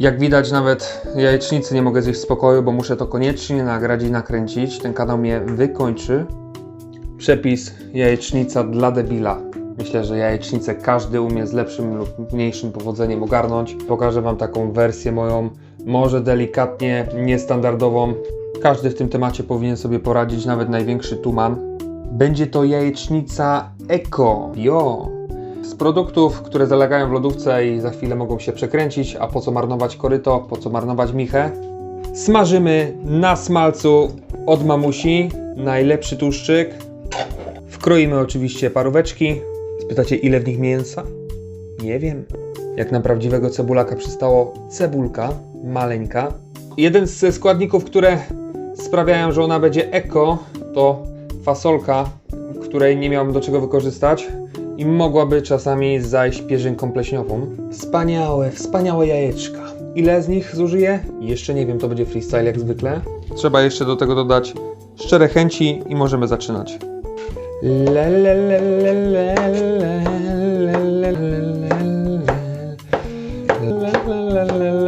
Jak widać, nawet jajecznicy nie mogę zjeść w spokoju, bo muszę to koniecznie nagrać i nakręcić. Ten kanał mnie wykończy. Przepis jajecznica dla debila. Myślę, że jajecznicę każdy umie z lepszym lub mniejszym powodzeniem ogarnąć. Pokażę Wam taką wersję moją, może delikatnie niestandardową. Każdy w tym temacie powinien sobie poradzić, nawet największy tuman. Będzie to jajecznica Eko. Jo! Z produktów, które zalegają w lodówce i za chwilę mogą się przekręcić, a po co marnować koryto, po co marnować michę? Smażymy na smalcu od mamusi, najlepszy tłuszczyk. Wkroimy oczywiście paróweczki. Spytacie, ile w nich mięsa? Nie wiem. Jak na prawdziwego cebulaka przystało cebulka, maleńka. Jeden z składników, które sprawiają, że ona będzie eko, to fasolka, której nie miałbym do czego wykorzystać i mogłaby czasami zajść pierzynką pleśniową. Wspaniałe, wspaniałe jajeczka. Ile z nich zużyję? Jeszcze nie wiem, to będzie freestyle jak zwykle. Trzeba jeszcze do tego dodać szczere chęci i możemy zaczynać. Le, le, le, le, le, le, le, le, le, le. La, la, la, la, la, la,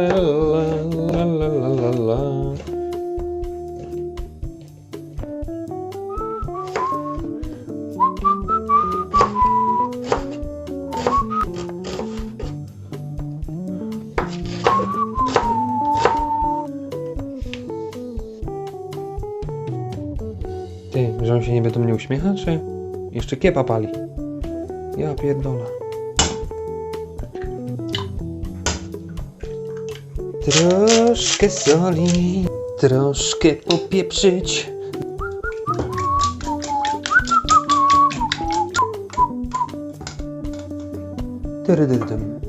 Ty, że on się nie będą mnie uśmiecha, czy jeszcze kiepa pali? Ja pierdolę. Troszkę soli, troszkę popieprzyć. Tyrydydym.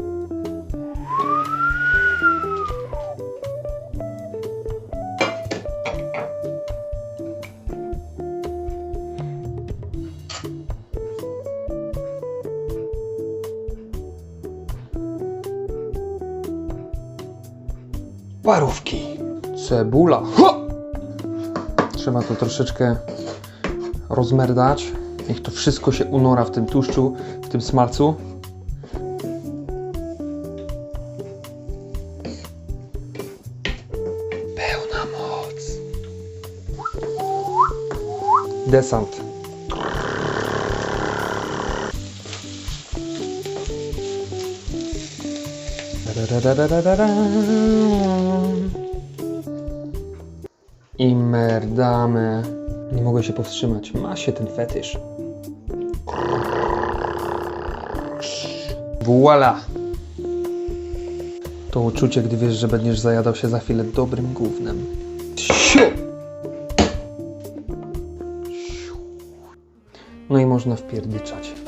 Parówki. Cebula. Ho! Trzeba to troszeczkę rozmerdać. Niech to wszystko się unora w tym tłuszczu, w tym smalcu. Pełna moc. Desant. I merdamy. Nie mogę się powstrzymać. Ma się ten fetysz. Voila! To uczucie, gdy wiesz, że będziesz zajadał się za chwilę dobrym. Siu! No i można wpierdyczać.